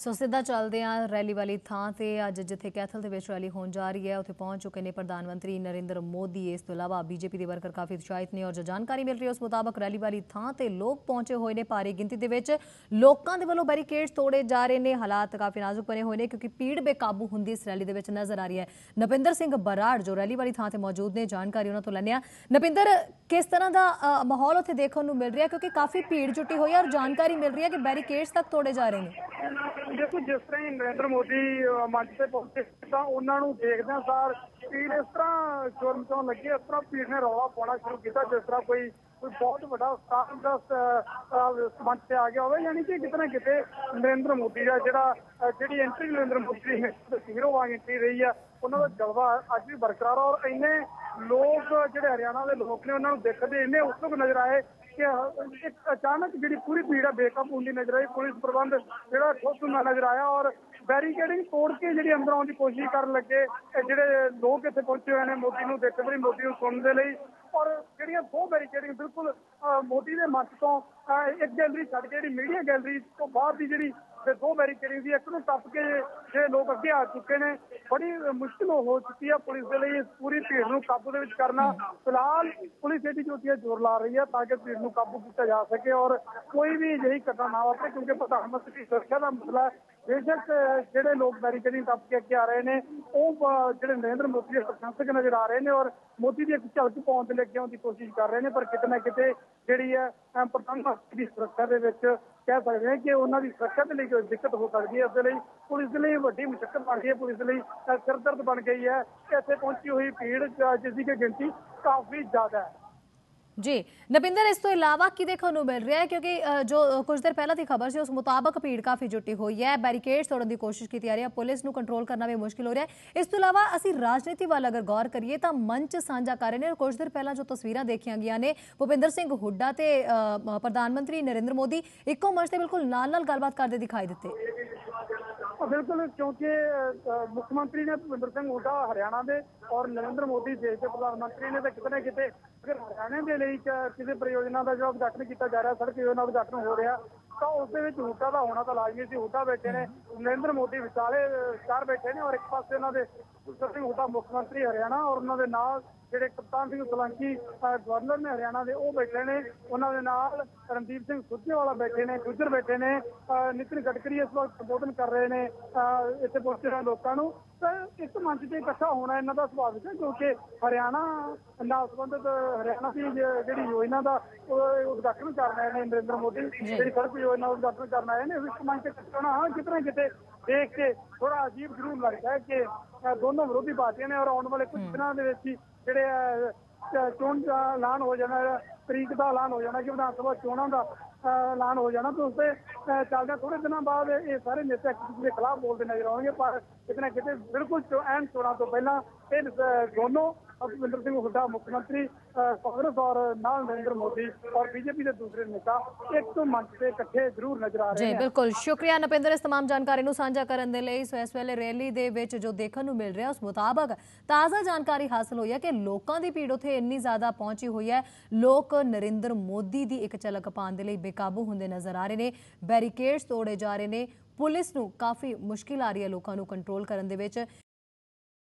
ਸੋ ਸਿੱਧਾ ਚੱਲਦੇ ਹਾਂ ਰੈਲੀ ਵਾਲੀ ਥਾਂ ਤੇ ਅੱਜ ਜਿੱਥੇ ਕੈਥਲ ਦੇ ਵਿੱਚ ਰੈਲੀ ਹੋਣ ਜਾ ਰਹੀ ਹੈ, ਉੱਥੇ ਪਹੁੰਚ ਚੁੱਕੇ ਨੇ ਪ੍ਰਧਾਨ ਮੰਤਰੀ ਨਰਿੰਦਰ ਮੋਦੀ। ਇਸ ਤੋਂ ਇਲਾਵਾ ਬੀਜੇਪੀ ਦੇ ਵਰਕਰ ਕਾਫੀ ਉਤਸ਼ਾਹਿਤ ਨੇ ਔਰ ਜੋ ਜਾਣਕਾਰੀ ਮਿਲ ਰਹੀ ਹੈ, ਉਸ ਮੁਤਾਬਕ ਰੈਲੀ ਵਾਲੀ ਥਾਂ ਤੇ ਲੋਕ ਪਹੁੰਚੇ ਹੋਏ ਨੇ ਭਾਰੀ ਗਿਣਤੀ ਦੇ ਵਿੱਚ। ਲੋਕਾਂ ਦੇ ਵੱਲੋਂ ਬੈਰੀਕੇਡਸ ਤੋੜੇ ਜਾ ਰਹੇ ਨੇ। ਹਾਲਾਤ ਕਾਫੀ ਨਾਜ਼ੁਕ ਬਣੇ ਹੋਏ ਨੇ ਕਿਉਂਕਿ ਭੀੜ ਬੇਕਾਬੂ ਹੁੰਦੀ ਇਸ ਰੈਲੀ ਦੇ ਵਿੱਚ ਨਜ਼ਰ ਆ ਰਹੀ ਹੈ। ਨਪਿੰਦਰ ਸਿੰਘ ਬਰਾੜ, ਜੋ ਰੈਲੀ ਵਾਲੀ ਥਾਂ ਤੇ ਮੌਜੂਦ ਨੇ, ਜਾਣਕਾਰੀ ਉਹਨਾਂ ਤੋਂ ਲੈਣੇ ਆ ਨਪਿੰਦਰ, ਕਿਸ ਤਰ੍ਹਾਂ ਦਾ ਮਾਹੌਲ ਉੱਥੇ ਦੇਖਣ ਨੂੰ ਮਿਲ ਰਿਹਾ ਕਿਉਂਕਿ ਕਾਫੀ ਭੀੜ ਜੁਟੀ ਹੋਈ ਹੈ ਔਰ ਜਾਣਕਾਰੀ ਮਿਲ ਰਹੀ ਹੈ ਕਿ ਬੈਰੀਕੇਡਸ ਤੱਕ ਤੋੜੇ ਜਾ ਰਹੇ ਨੇ। ਦੇਖੋ, ਜਿਸ ਤਰ੍ਹਾਂ ਹੀ ਨਰਿੰਦਰ ਮੋਦੀ ਮੰਚ ਤੇ ਪਹੁੰਚੇ ਤਾਂ ਉਹਨਾਂ ਨੂੰ ਦੇਖਦਿਆਂ ਸਾਰ ਪੀੜ ਇਸ ਤਰ੍ਹਾਂ ਸ਼ੋਰ ਤੋਂ ਲੱਗੀ, ਇਸ ਤਰ੍ਹਾਂ ਭੀੜ ਨੇ ਰੌਲਾ ਪਾਉਣਾ ਸ਼ੁਰੂ ਕੀਤਾ, ਜਿਸ ਤਰ੍ਹਾਂ ਕੋਈ ਕੋਈ ਬਹੁਤ ਵੱਡਾ ਸਟਾਰ ਦਾ ਮੰਚ ਤੇ ਆ ਗਿਆ ਹੋਵੇ, ਯਾਨੀ ਕਿ ਕਿਤੇ ਨਾ ਕਿਤੇ ਨਰਿੰਦਰ ਮੋਦੀ ਦਾ ਜਿਹੜਾ ਜਿਹੜੀ ਐਂਟਰੀ ਨਰਿੰਦਰ ਮੋਦੀ ਦੀ ਹੀਰੋ ਵਾਂਗ ਐਂਟਰੀ ਰਹੀ ਆ, ਉਹਨਾਂ ਦਾ ਜਲਵਾ ਅੱਜ ਵੀ ਬਰਕਰਾਰ ਔਰ ਇੰਨੇ ਲੋਕ ਜਿਹੜੇ ਹਰਿਆਣਾ ਦੇ ਲੋਕ ਨੇ, ਉਹਨਾਂ ਨੂੰ ਦੇਖਦੇ ਇੰਨੇ ਉਤਸੁਕ ਨਜ਼ਰ ਆਏ ਕਿ ਇੱਕ ਅਚਾਨਕ ਜਿਹੜੀ ਪੂਰੀ ਭੀੜ ਆ ਬੇਕਾਬੂ ਹੁੰਦੀ ਨਜ਼ਰ ਆਈ, ਪੁਲਿਸ ਪ੍ਰਬੰਧ ਜਿਹੜਾ ਠੋਸ ਹੁੰਦਾ ਨਜ਼ਰ ਆਇਆ ਔਰ ਬੈਰੀਕੇਡਿੰਗ ਤੋੜ ਕੇ ਜਿਹੜੀ ਅੰਦਰ ਆਉਣ ਦੀ ਕੋਸ਼ਿਸ਼ ਕਰਨ ਲੱਗੇ। ਜਿਹੜੇ ਲੋਕ ਇੱਥੇ ਪਹੁੰਚੇ ਹੋਏ ਨੇ ਮੋਦੀ ਨੂੰ ਦੇਖਣ ਲਈ ਮੋਦੀ ਨੂੰ ਸੁਣਨ ਦੇ ਲਈ। ਔਰ ਜਿਹੜੀਆਂ ਦੋ ਬੈਰੀਕੇਡਿੰਗ ਬਿਲਕੁਲ ਮੋਦੀ ਦੇ ਮੰਚ ਤੋਂ ਇੱਕ ਗੈਲਰੀ ਛੱਡ ਕੇ ਜਿਹੜੀ ਮੀਡੀਆ ਗੈਲਰੀ ਤੋਂ ਬਾਹਰ ਦੀ ਜਿਹੜੀ ਤੇ ਦੋ ਬੈਰੀਕੇਡਿੰਗ ਸੀ ਇੱਕ ਨੂੰ ਟੱਪ ਕੇ ਜੇ ਲੋਕ ਅੱਗੇ ਆ ਚੁੱਕੇ ਨੇ। ਬੜੀ ਮੁਸ਼ਕਿਲ ਹੋ ਚੁੱਕੀ ਹੈ ਪੁਲਿਸ ਦੇ ਲਈ ਇਸ ਪੂਰੀ ਭੀੜ ਨੂੰ ਕਾਬੂ ਦੇ ਵਿੱਚ ਕਰਨਾ। ਫਿਲਹਾਲ ਪੁਲਿਸ ਇਹਦੀ ਜੋਤੀ ਹੈ ਜ਼ੋਰ ਲਾ ਰਹੀ ਹੈ ਤਾਂ ਕਿ ਭੀੜ ਨੂੰ ਕਾਬੂ ਕੀਤਾ ਜਾ ਸਕੇ ਔਰ ਕੋਈ ਵੀ ਅਜਿਹੀ ਘਟਨਾ ਨਾ ਵਾਪਰੇ, ਕਿਉਂਕਿ ਪ੍ਰਧਾਨ ਮੰਤਰੀ ਸੁਰੱਖਿਆ ਦਾ ਮਸਲਾ ਹੈ। ਬੇਸ਼ੱਕ ਜਿਹੜੇ ਲੋਕ ਬੈਰੀਕੇਡਿੰਗ ਟੱਪ ਕੇ ਅੱਗੇ ਆ ਰਹੇ ਨੇ ਉਹ ਜਿਹੜੇ ਨਰਿੰਦਰ ਮੋਦੀ ਦੇ ਪ੍ਰਸ਼ੰਸਕ ਨਜ਼ਰ ਆ ਰਹੇ ਨੇ ਔਰ ਮੋਦੀ ਦੀ ਇੱਕ ਝਲਕ ਪਾਉਣ ਦੇ ਲਈ ਅੱਗੇ ਆਉਣ ਦੀ ਕੋਸ਼ਿਸ਼ ਕਰ ਰਹੇ ਨੇ ਪਰ ਕਿਤੇ ਨਾ ਕਿਤੇ ਜਿਹੜੀ ਹੈ ਪ੍ਰਧਾਨ ਮੰਤਰੀ ਦੀ ਸੁਰੱਖਿਆ ਦੇ ਵਿੱਚ ਕਹਿ ਸਕਦੇ ਹਾਂ ਕਿ ਉਹਨਾਂ ਦੀ ਸੁਰੱਖਿਆ ਦੇ ਲਈ ਕੋਈ ਦਿੱਕਤ ਹੋ ਸਕਦੀ ਹੈ ਇਸ ਦੇ ਲਈ ਪੁਲਿਸ ਦੇ ਲਈ ਵੱਡੀ ਮੁਸ਼ਕਲ ਬਣ ਗਈ ਹੈ ਪੁਲਿਸ ਦੇ ਲਈ ਸਿਰਦਰਦ ਬਣ ਗਈ ਹੈ ਕਿ ਇੱਥੇ ਪਹੁੰਚੀ ਹੋਈ ਭੀੜ ਅਹ, ਜਿਸ ਦੀ ਕਿ ਗਿਣਤੀ ਕਾਫੀ ਜ਼ਿਆਦਾ ਹੈ। ਜੀ, ਨਵਿੰਦਰ, ਇਸ ਤੋਂ ਇਲਾਵਾ ਕੀ ਦੇਖਣ ਨੂੰ ਮਿਲ ਰਿਹਾ ਹੈ? ਕਿਉਂਕਿ ਜੋ ਕੁਝ ਦੇਰ ਪਹਿਲਾਂ ਦੀ ਖਬਰ ਸੀ, ਉਸ ਮੁਤਾਬਕ ਭੀੜ ਕਾਫੀ ਜੁਟੀ ਹੋਈ ਹੈ। ਬੈਰੀਕੇਡਸ ਤੋੜਨ ਦੀ ਕੋਸ਼ਿਸ਼ ਕੀਤੀ ਜਾ ਰਹੀ ਹੈ। ਪੁਲਿਸ ਨੂੰ ਕੰਟਰੋਲ ਕਰਨਾ ਵੀ ਮੁਸ਼ਕਿਲ ਹੋ ਰਿਹਾ ਹੈ। ਇਸ ਤੋਂ ਇਲਾਵਾ ਅਸੀਂ ਰਾਜਨੀਤੀ ਵੱਲ ਅਗਰ ਗੌਰ ਕਰੀਏ, ਤਾਂ ਮੰਚ ਸਾਂਝਾ ਕਰ ਰਹੇ ਨੇ ਔਰ ਕੁਝ ਦੇਰ ਪਹਿਲਾਂ ਜੋ ਤਸਵੀਰਾਂ ਦੇਖੀਆਂ ਗਈਆਂ ਨੇ, ਭੁਪਿੰਦਰ ਸਿੰਘ ਹੁੱਡਾ ਤੇ ਪ੍ਰਧਾਨ ਮੰਤਰੀ ਨਰਿੰਦਰ ਮੋਦੀ, ਇੱਕੋ ਮੰਚ ਤੇ ਬਿਲਕੁਲ ਨਾਲ ਨਾਲ ਗੱਲਬਾਤ ਕਰਦੇ ਦਿਖਾਈ ਦਿੱਤੇ। ਬਿਲਕੁਲ ਕਿਉਂਕਿ ਅਹ, ਮੁੱਖ ਮੰਤਰੀ ਨੇ ਭੁਪਿੰਦਰ ਸਿੰਘ ਹੁੱਡਾ ਹਰਿਆਣਾ ਦੇ ਔਰ ਨਰਿੰਦਰ ਮੋਦੀ ਦੇਸ਼ ਦੇ ਪ੍ਰਧਾਨ ਮੰਤਰੀ ਨੇ ਤਾਂ ਕਿਤੇ ਨਾ ਕਿਤੇ ਅਗਰ ਹਰਿਆਣੇ ਦੇ ਲਈ ਕਿਸੇ ਪਰਿਯੋਜਨਾ ਦਾ ਜੋ ਉਦਘਾਟਨ ਕੀਤਾ ਜਾ ਰਿਹਾ ਸੜਕ ਯੋਜਨਾ ਉਦਘਾਟਨ ਹੋ ਰਿਹਾ ਤਾਂ ਉਸ ਦੇ ਵਿੱਚ ਹੁੱਡਾ ਦਾ ਹੋਣਾ ਤਾਂ ਲਾਜ਼ਮੀ ਸੀ। ਹੁੱਡਾ ਬੈਠੇ ਨੇ। ਨਰਿੰਦਰ ਮੋਦੀ ਵਿਚਾਲੇ ਚਾਰ ਬੈਠੇ ਨੇ ਔਰ ਇੱਕ ਪਾਸੇ ਉਹਨਾਂ ਦੇ ਭੁਪਿੰਦਰ ਸਿੰਘ ਹੁੱਡਾ ਮੁੱਖ ਮੰਤਰੀ ਹਰਿਆਣਾ ਔਰ ਉਹਨਾਂ ਦੇ ਨਾਲ ਜਿਹੜੇ ਕਪਤਾਨ ਸਿੰਘ ਸੋਲੰਕੀ ਗਵਰਨਰ ਨੇ ਹਰਿਆਣਾ ਦੇ, ਉਹ ਬੈਠੇ ਨੇ। ਉਹਨਾਂ ਦੇ ਨਾਲ ਰਣਦੀਪ ਸਿੰਘ ਸੁਰਜੇਵਾਲਾ ਬੈਠੇ ਨੇ, ਗੁੱਜਰ ਬੈਠੇ ਨੇ। ਨਿਤਿਨ ਗਡਕਰੀ ਇਸ ਵਕਤ ਸੰਬੋਧਨ ਕਰ ਰਹੇ ਨੇ ਇੱਥੇ ਪਹੁੰਚੇ ਹੋਏ ਲੋਕਾਂ ਨੂੰ। ਤਾਂ ਇੱਕ ਮੰਚ ਤੇ ਇਕੱਠਾ ਹੋਣਾ ਇਹਨਾਂ ਦਾ ਸੁਭਾਵਿਕ ਹੈ ਕਿਉਂਕਿ ਹਰਿਆਣਾ ਨਾਲ ਸੰਬੰਧਿਤ ਹਰਿਆਣਾ ਦੀ ਜਿਹੜੀ ਯੋਜਨਾ ਦਾ ਉਹ ਉਦਘਾਟਨ ਕਰ ਰਹੇ ਨੇ ਨਰਿੰਦਰ ਮੋਦੀ ਜਿਹੜੀ ਸੜਕ ਯੋਜਨਾ ਉਦਘਾਟਨ ਕਰਨ ਆਏ ਨੇ ਇਸ ਮੰਚ ਤੇ ਇਕੱਠਾ ਹਾਂ ਕਿਤੇ ਨਾ ਕਿਤੇ ਦੇਖ ਕੇ ਥੋੜਾ ਅਜੀਬ ਜ਼ਰੂਰ ਲੱਗਦਾ ਹੈ ਕਿ ਦੋਨੋਂ ਵਿਰੋਧੀ ਪਾਰਟੀਆਂ ਨੇ ਔਰ ਆਉਣ ਵਾਲੇ ਕੁਝ ਦਿਨਾਂ ਦੇ ਵਿੱਚ ਹੀ ਜਿਹੜੇ ਚੋਣ ਦਾ ਐਲਾਨ ਹੋ ਜਾਣਾ ਤਰੀਕ ਦਾ ਐਲਾਨ ਹੋ ਜਾਣਾ ਕਿ ਵਿਧਾਨ ਸਭਾ ਚੋਣਾਂ ਦਾ ਐਲਾਨ ਹੋ ਜਾਣਾ ਤੇ ਉਸ ਤੇ ਚੱਲਦਾ ਥੋੜੇ ਦਿਨਾਂ ਬਾਅਦ ਇਹ ਸਾਰੇ ਨੇਤਾ ਇੱਕ ਦੂਜੇ ਦੇ ਖਿਲਾਫ ਬੋਲਦੇ ਨਜ਼ਰ ਆਉਣਗੇ, ਪਰ ਕਿਤੇ ਨਾ ਕਿਤੇ ਬਿਲਕੁਲ ਚੋ- ਐਨ ਚੋਣਾਂ ਤੋਂ ਪਹਿਲਾਂ ਇਹ ਦੋਨੋਂ ਭੁਪਿੰਦਰ ਸਿੰਘ ਹੁੱਡਾ ਮੁੱਖ ਮੰਤਰੀ ਅਹ, ਕਾਂਗਰਸ ਔਰ ਨਾਲ ਨਰਿੰਦਰ ਮੋਦੀ ਔਰ ਬੀਜੇਪੀ ਦੇ ਦੂਸਰੇ ਨੇਤਾ ਇੱਕ ਮੰਚ ਤੇ ਇਕੱਠੇ ਜ਼ਰੂਰ ਨਜ਼ਰ ਆ ਰਹੇ ਜੀ ਨੇ ਬਿਲਕੁਲ ਸ਼ੁਕਰੀਆ ਨਪਿੰਦਰ ਇਸ तमाम ਜਾਣਕਾਰੀ ਨੂੰ ਸਾਂਝਾ ਕਰਨ ਦੇ ਲਈ ਸੋ ਇਸ ਵੇਲੇ ਰੈਲੀ ਦੇ ਵਿੱਚ ਜੋ ਦੇਖਣ ਨੂੰ ਮਿਲ ਰਿਹਾ ਉਸ ਮੁਤਾਬਕ ਤਾਜ਼ਾ ਜਾਣਕਾਰੀ ਹਾਸਲ ਹੋਈ ਹੈ ਕਿ ਲੋਕਾਂ ਦੀ ਭੀੜ ਉੱਥੇ ਇੰਨੀ ਜ਼ਿਆਦਾ ਪਹੁੰਚੀ ਹੋਈ ਹੈ ਲੋਕ ਨਰਿੰਦਰ ਮੋਦੀ ਦੀ ਇੱਕ ਝਲਕ ਪਾਉਣ ਦੇ ਲਈ ਬੇਕਾਬੂ ਹੁੰਦੇ ਨਜ਼ਰ ਆ ਰਹੇ ਨੇ ਬੈਰੀਕੇਡਸ ਤੋੜੇ ਜਾ ਰਹੇ ਨੇ ਪੁਲਿਸ ਨੂੰ ਕਾਫੀ ਮੁਸ਼ਕਿਲ ਆ ਰਹੀ ਹੈ ਲੋਕਾਂ ਨੂੰ ਕੰਟਰੋਲ ਕਰਨ ਦੇ ਵਿੱਚ